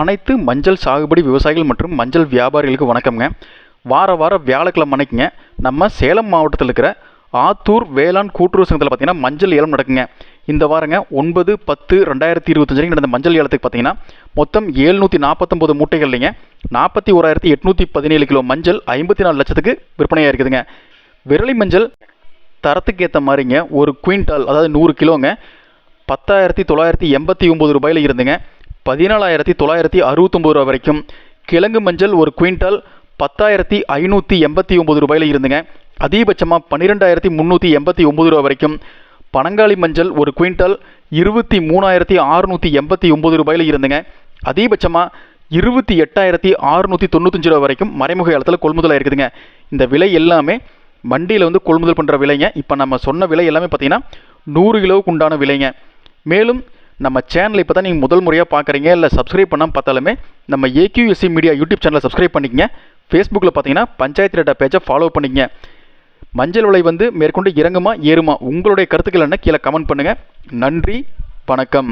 அனைத்து மஞ்சள் சாகுபடி விவசாயிகள் மற்றும் மஞ்சள் வியாபாரிகளுக்கு வணக்கம்ங்க. வார வாரம் வியாழக்கிழமை அன்னைக்குங்க நம்ம சேலம் மாவட்டத்தில் இருக்கிற ஆத்தூர் வேளாண் கூட்டுறவு சங்கத்தில் பார்த்தீங்கன்னா மஞ்சள் ஏலம் நடக்குங்க. இந்த வாரங்க ஒன்பது பத்து ரெண்டாயிரத்தி இருபத்தஞ்சு வரைக்கும் நடந்த மஞ்சள் ஏலத்துக்கு பார்த்தீங்கன்னா மொத்தம் ஏழ்நூற்றி நாற்பத்தொம்போது மூட்டைகள்லைங்க நாற்பத்தி ஓராயிரத்தி எட்நூற்றி பதினேழு கிலோ மஞ்சள் ஐம்பத்தி நாலு லட்சத்துக்கு விற்பனையாக இருக்குதுங்க. விரலி மஞ்சள் தரத்துக்கு ஏற்ற மாதிரிங்க ஒரு குவிண்டால் அதாவது நூறு கிலோங்க பத்தாயிரத்தி தொள்ளாயிரத்தி எண்பத்தி ஒம்பது ரூபாயில் இருந்துங்க. பதினாலாயிரத்தி தொள்ளாயிரத்தி அறுபத்தொம்பது ரூபா வரைக்கும். கிழங்கு மஞ்சள் ஒரு குவிண்டால் பத்தாயிரத்தி ஐநூற்றி எண்பத்தி ஒம்பது ரூபாயில் இருந்துங்க. அதிகபட்சமாக பன்னிரெண்டாயிரத்தி முந்நூற்றி எண்பத்தி ஒம்பது ரூபா வரைக்கும். பனங்காளி மஞ்சள் ஒரு குவிண்டால் இருபத்தி மூணாயிரத்தி அறுநூற்றி எண்பத்தி ஒம்பது ரூபாயில் இருந்துங்க. அதிகபட்சமாக இருபத்தி எட்டாயிரத்தி அறுநூற்றி தொண்ணூத்தஞ்சு ரூபா வரைக்கும் மறைமுக இடத்துல கொள்முதலாக இருக்குதுங்க. இந்த விலை எல்லாமே வண்டியில் வந்து கொள்முதல் பண்ணுற விலைங்க. இப்போ நம்ம சொன்ன விலை எல்லாமே பார்த்தீங்கன்னா நூறு கிலோவுக்கு உண்டான விலைங்க. மேலும் நம்ம சேனலை இப்போ தான் நீங்கள் முதல் முறையாக பார்க்குறீங்க இல்லை சப்ஸ்கிரைப் பண்ணாமல் பார்த்தாலுமே நம்ம ஏக்யூஎஸ்சி மீடியா யூடியூப் சேனலை சப்ஸ்கிரைப் பண்ணிக்கங்க. ஃபேஸ்புக்கில் பார்த்தீங்கன்னா பஞ்சாயத்து டேட்டா பேஜை ஃபாலோ பண்ணிக்கங்க. மஞ்சள் விலை வந்து மேற்கொண்டு இறங்குமா ஏறுமா? உங்களுடைய கருத்துக்கள் என்ன? கீழே கமெண்ட் பண்ணுங்கள் நன்றி வணக்கம்.